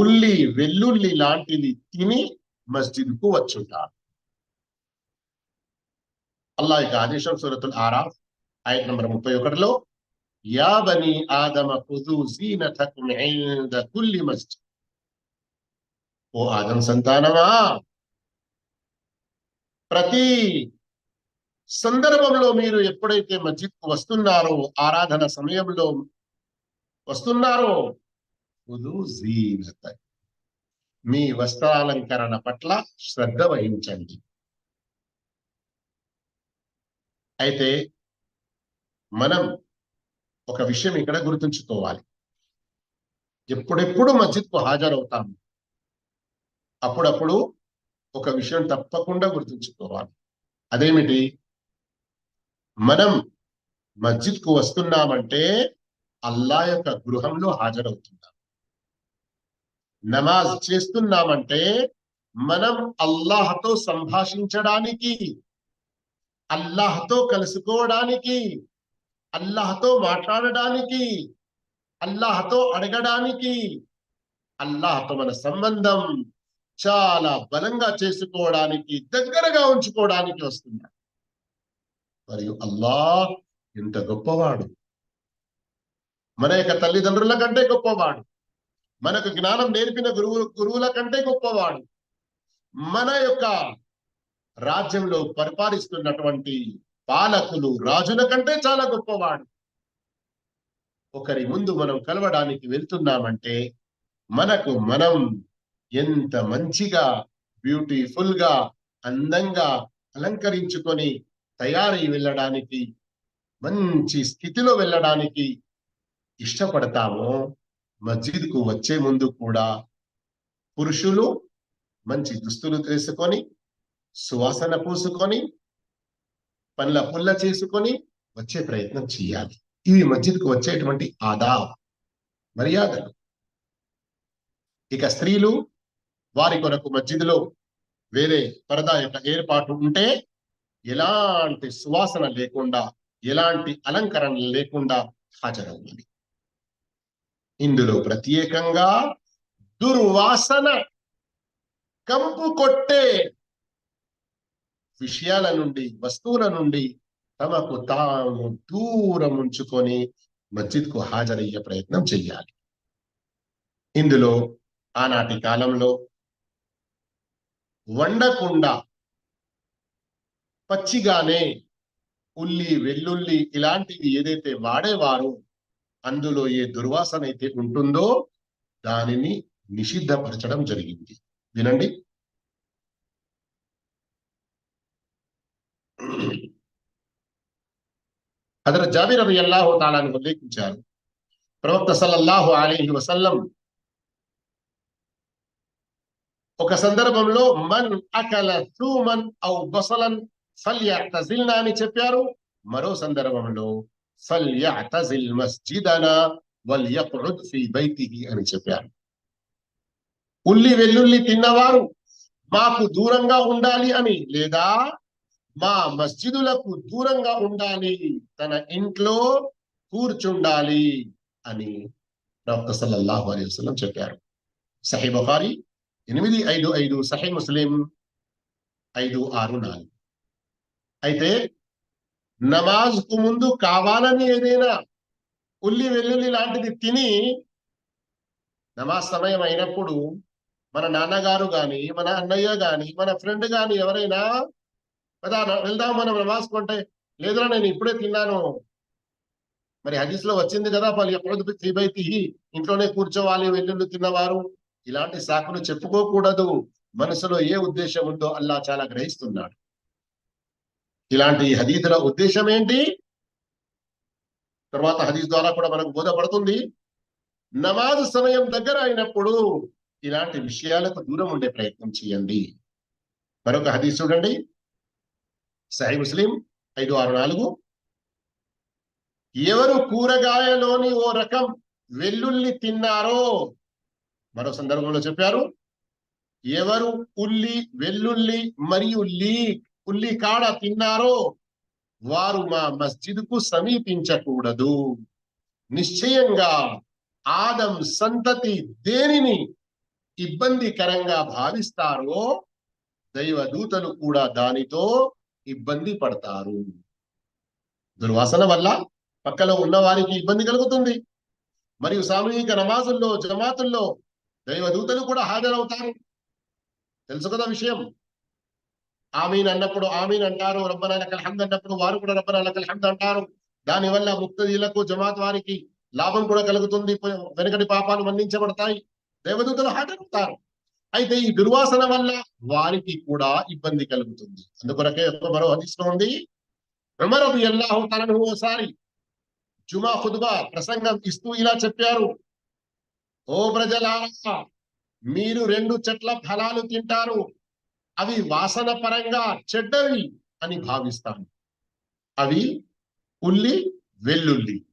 ఉల్లి వెల్లుల్లి లాంటిది తిని మస్జిద్కు వచ్చుంటారు. అల్లా యొక్క ఆదేశం సూరతుల్ ఆరాఫ్ ఆయత నంబర్ ముప్పై ఒకటిలో యా బని ఆదమ ఖుదు జీనతకుం ఇంద కుల్లి మస్జిద్. ఓ ఆదం సంతానమా? ప్రతి సందర్భంలో మీరు ఎప్పుడైతే మస్జిద్కు వస్తున్నారో ఆరాధన సమయంలో వస్తున్నారో ఖుదు జీనత మీ వస్త్రాలంకరణ పట్ల శ్రద్ధ వహించండి. అయితే మనం ఒక విషయం ఇక్కడ గుర్తుంచుకోవాలి. ఎప్పుడెప్పుడు మస్జిద్కు హాజరవుతాము? అప్పుడప్పుడు ఒక విషయం తప్పకుండా గుర్తుంచుకోవాలి. అదేమిటి? మనం మస్జిద్కు వస్తున్నామంటే అల్లా యొక్క గృహంలో హాజరవుతున్నాం. నమాజ్ చేస్తున్నామంటే మనం అల్లాహతో సంభాషించడానికి అల్లాహతో కలుసుకోవడానికి అల్లాహతో మాట్లాడడానికి అల్లాహతో అడగడానికి అల్లాహతో మన సంబంధం చాలా బలంగా చేసుకోవడానికి దగ్గరగా ఉంచుకోవడానికి వస్తున్నాడు మరియు అల్లాహ్ ఎంత గొప్పవాడు. మన యొక్క తల్లిదండ్రుల కంటే గొప్పవాడు. మనకు జ్ఞానం నేర్పిన గురువు గురువుల కంటే గొప్పవాడు. మన యొక్క రాజ్యంలో పరిపాలిస్తున్నటువంటి పాలకులు రాజుల కంటే చాలా గొప్పవాడు. ఒకరి ముందు మనం కలవడానికి వెళ్తున్నామంటే మనకు మనం ఎంత మంచిగా బ్యూటిఫుల్గా అందంగా అలంకరించుకొని తయారై వెళ్ళడానికి మంచి స్థితిలో వెళ్ళడానికి ఇష్టపడతామో మస్జిద్కు వచ్చే ముందు కూడా పురుషులు మంచి దుస్తులు తీసుకొని సువాసన పూసుకొని పనుల పుల్ల చేసుకొని వచ్చే ప్రయత్నం చేయాలి. ఇవి మస్జిద్కు వచ్చేటువంటి ఆదా మర్యాదలు. ఇక స్త్రీలు వారి కొరకు మస్జిద్లో వేరే పరదా యొక్క ఏర్పాటు ఉంటే ఎలాంటి సువాసన లేకుండా ఎలాంటి అలంకరణ లేకుండా హాజరవ్వాలి. ఇందులో ప్రత్యేకంగా దుర్వాసన కంపు కొట్టే విషయాల నుండి వస్తువుల నుండి తమకు తాము దూరం ఉంచుకొని మస్జిద్కు హాజరయ్యే ప్రయత్నం చెయ్యాలి. ఇందులో ఆనాటి కాలంలో వండకుండా పచ్చిగానే ఉల్లి వెల్లుల్లి ఇలాంటివి ఏదైతే వాడేవారో అందులో ఏ దుర్వాసన అయితే ఉంటుందో దానిని నిషిద్ధపరచడం జరిగింది. వినండి. హజరత్ జాబిర్ అబి అల్లాహు తాలాను ఉల్లేఖించారు. ప్రవక్త సల్లల్లాహు అలీహి వసల్లం ఒక సందర్భంలో మన్ అకల సూమన్ ఔ బసలన్ ఫల్యతజిల్నా అని చెప్పారు. మరో సందర్భంలో ఫల్యతజిల్ మస్జిదనా వల్యఖ్ఉద్ ఫీ బైతిహి అని చెప్పారు ఉల్లి వెల్లుల్లి తిన్నవారు మాకు దూరంగా ఉండాలి అని లేదా మా మస్జిదులకు దూరంగా ఉండాలి తన ఇంట్లో కూర్చుండాలి అని ప్రవక్త సల్లల్లాహు అలైహి వసలం చెప్పారు. సహీ బుఖారి ఎనిమిది ఐదు ఐదు సహీ ముస్లిం ఐదు ఆరు నాలుగు. అయితే నమాజ్కు ముందు కావాలని ఏదైనా ఉల్లి వెల్లుల్లి లాంటిది తిని నమాజ్ సమయం అయినప్పుడు మన నాన్నగారు గాని మన అన్నయ్య గాని మన ఫ్రెండ్ గాని ఎవరైనా కదా వెళ్దాం మనం నమాజ్ కొంటే లేదురా నేను ఇప్పుడే తిన్నాను. మరి హదీస్లో వచ్చింది కదా వాళ్ళు ఎప్పుడు శ్రీబైతి ఇంట్లోనే కూర్చోవాలి వెల్లుల్లి తిన్నవారు. ఇలాంటి సాకులు చెప్పుకోకూడదు. మనసులో ఏ ఉద్దేశం ఉందో అల్లా చాలా గ్రహిస్తున్నాడు. ఇలాంటి హదీదుల ఉద్దేశం ఏంటి? తర్వాత హదీస్ ద్వారా కూడా మనకు బోధపడుతుంది. నమాజ్ సమయం దగ్గర అయినప్పుడు ఇలాంటి విషయాలకు దూరం ఉండే ప్రయత్నం చేయండి. మరొక హదీస్ చూడండి. సాయి ముస్లిం ఐదు ఆరు నాలుగు. ఎవరు కూరగాయలోని ఓ రకం వెల్లుల్లి తిన్నారో? మరో సందర్భంలో చెప్పారు. ఎవరు ఉల్లి వెల్లుల్లి మరియు లీక్ పుల్లి కాడ తిన్నారో వారు మా మస్జిద్కు సమీపించకూడదు. నిశ్చయంగా ఆదం సంతతి దేనిని ఇబ్బందికరంగా భావిస్తారో దైవదూతలు కూడా దానితో ఇబ్బంది పడతారు. దుర్వాసన వల్ల పక్కలో ఉన్న వారికి ఇబ్బంది కలుగుతుంది. మరియు సామూహిక నమాజుల్లో జమాతుల్లో దైవదూతలు కూడా హాజరవుతారు. తెలుసు కదా విషయం? ఆమీన్ అన్నప్పుడు ఆమీన్ అంటారు రబ్బనా అల్హమ్ద్ అన్నప్పుడు వారు కూడా రబ్బనా అల్హమ్ద్ అంటారు. అంటారు దానివల్ల ముక్తజీలకు జమాత్ వారికి లాభం కూడా కలుగుతుంది వెనకటి పాపాలు మన్నించబడతాయి. దేవదూతలు హాజరవుతారు అయితే ఈ దుర్వాసన వల్ల వారికి కూడా ఇబ్బంది కలుగుతుంది. అందుకొరకే ఒక మరో హదీస్లో ఉంది ఉమర్ రలియల్లాహు తనను ఓసారి జుమా ఖుద్బా ప్రసంగం ఇస్తూ ఇలా చెప్పారు. ఓ ప్రజలారా మీరు రెండు చెట్ల ఫలాలు తింటారు. అవి వాసన పరంగా చెడ్డవి అని భావిస్తాను అవి ఉల్లి వెల్లుల్లి.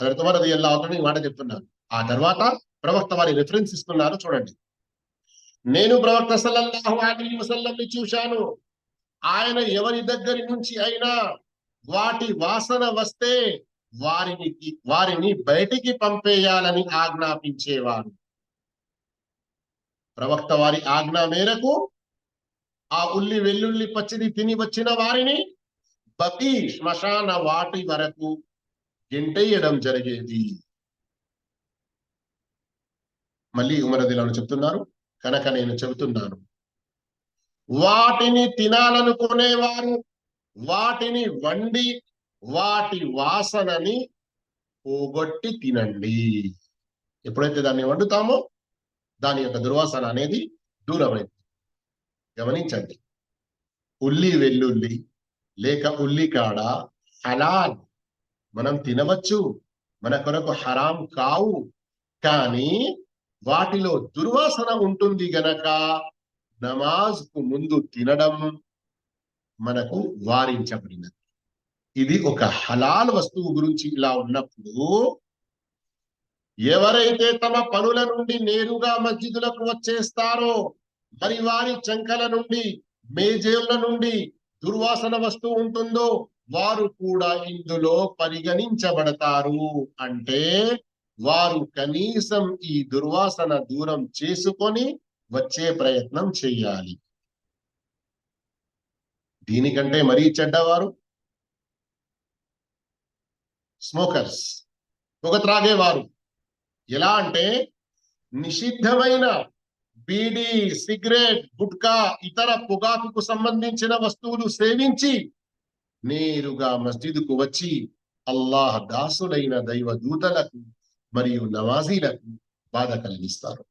తర్వాత అది ఎలా అవుతుంది మాట చెప్తున్నారు. ఆ తర్వాత ప్రవక్త వారి రిఫరెన్స్ ఇస్తున్నారు చూడండి. నేను ప్రవక్త సల్లల్లాహు అలైహి వసల్లంని చూశాను. ఆయన ఎవరి దగ్గరి నుంచి అయినా వాటి వాసన వస్తే వారిని వారిని బయటికి పంపేయాలని ఆజ్ఞాపించేవారు ప్రవక్త వారి ఆజ్ఞ మేరకు ఆ ఉల్లి వెల్లుల్లి పచ్చిది తిని వచ్చిన వారిని బతి శ్మశాన వాటి వరకు గెంటేయడం జరిగేది. మళ్ళీ ఉమరదిలను చెప్తున్నారు. కనుక నేను చెబుతున్నాను. వాటిని తినాలనుకునేవారు వాటిని వండి వాటి వాసనని పోగొట్టి తినండి. ఎప్పుడైతే దాన్ని వండుతామో దాని యొక్క దుర్వాసన అనేది దూరమైంది గమనించండి. ఉల్లి వెల్లుల్లి లేక ఉల్లికాడ హలాల్. మనం తినవచ్చు మన కొరకు హరాం కావు. కానీ వాటిలో దుర్వాసన ఉంటుంది గనక నమాజ్కు ముందు తినడం మనకు వారించబడినది. ఇది ఒక హలాల్ వస్తువు గురించి ఇలా ఉన్నప్పుడు ఎవరైతే తమ పనుల నుండి నేరుగా మస్జిదులకు వచ్చేస్తారో మరి వారి చంకల నుండి మేజేళ్ళ నుండి దుర్వాసన వస్తువు ఉంటుందో వారు కూడా ఇందులో పరిగణించబడతారు. అంటే వారు కనీసం ఈ దుర్వాసన దూరం చేసుకొని వచ్చే ప్రయత్నం చేయాలి. దీనికంటే మరీ చెడ్డవారు? స్మోకర్స్. పొగ త్రాగేవారు. ఎలా అంటే నిషిద్ధమైన బీడి సిగరెట్ గుట్కా ఇతర పొగాకుకు సంబంధించిన వస్తువులు సేవించి నేరుగా మస్జిద్కు వచ్చి అల్లాహ్ దాసులైన దైవ దూతలకు మరియు నవాజీలకు బాధ కలిగిస్తారు.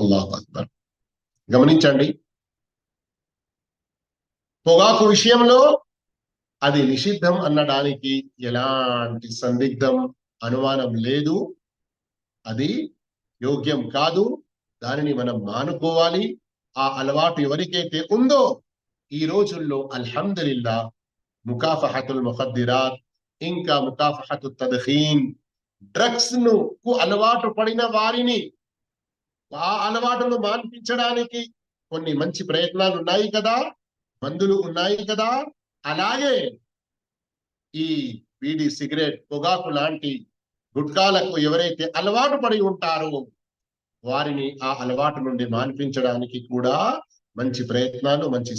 అల్లాహ్ అక్బర్. గమనించండి. పొగాకు విషయంలో అది నిషిద్ధం అన్నడానికి ఎలాంటి సందిగ్ధం అనుమానం లేదు. అది యోగ్యం కాదు. దానిని మనం మానుకోవాలి. ఆ అలవాటు ఎవరికైతే ఉందో ఈ రోజుల్లో అల్హమ్దుల్లా ముకాఫహతుల్ ముఖద్దిరాత్ ఇంకా ముకాఫహతు తదఖీన్ డ్రగ్స్ను కు అలవాటు పడిన వారిని ఆ అలవాటును మాన్పించడానికి కొన్ని మంచి ప్రయత్నాలు ఉన్నాయి కదా? మందులు ఉన్నాయి కదా? అలాగే ఈ బీడి సిగరెట్ పొగాకు లాంటి గుట్కాలకు ఎవరైతే అలవాటు పడి ఉంటారో వారిని ఆ అలవాటు నుండి మాన్పించడానికి కూడా మంచి ప్రయత్నాలు మంచి